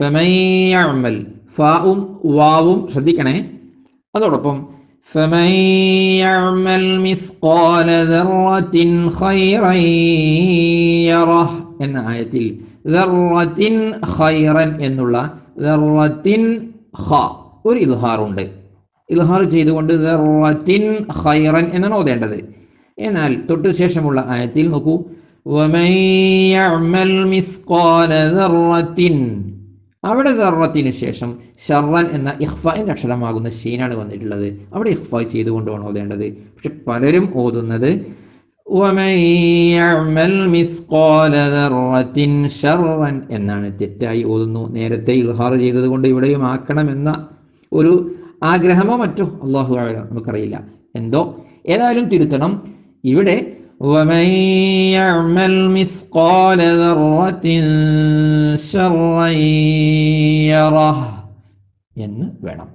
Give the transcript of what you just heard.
ഫമയ്യഅമൽ ഫാവും വാവും ശ്രദ്ധിക്കണേ. അതോടൊപ്പം ഫമയ്യഅമൽ മിസ്ഖാല ദർറത്തിൻ ഖൈറൻ യറഹ് എന്ന ആയത്തിൽ ദർറത്തിൻ ഖൈറൻ എന്നുള്ള ദർറത്തിൻ ഖ ഒരു ഇൽഹാറുണ്ട്. ഇൽഹാർ ചെയ്തുകൊണ്ട് ദർറത്തിൻ ഖൈറൻ എന്നാണ് ഓതേണ്ടത്. എന്നാൽ തൊട്ടു ശേഷമുള്ള ആയത്തിൽ നോക്കൂ. വമയ്യഅമൽ മിസ്ഖാല ദർറത്തിൻ അവിടെ ദർവത്തിന് ശേഷം ഷർവൻ എന്ന ഇഹ്ഫായിന്റെ അക്ഷരമാകുന്ന ഷീനാണ് വന്നിട്ടുള്ളത്. അവിടെ ഇഹ്ഫ ചെയ്തുകൊണ്ട് വേണം ഓതേണ്ടത്. പക്ഷെ പലരും ഓതുന്നത് എന്നാണ് തെറ്റായി ഓതുന്നു. നേരത്തെ ഇൽഹാർ ചെയ്തത് കൊണ്ട് ഇവിടെയും ആക്കണമെന്ന ഒരു ആഗ്രഹമോ മറ്റോ? അള്ളാഹു നമുക്കറിയില്ല. എന്തോ? ഏതായാലും തിരുത്തണം. ഇവിടെ ومن يعمل مثقال ذرة شرا يره എന്ന് വേണം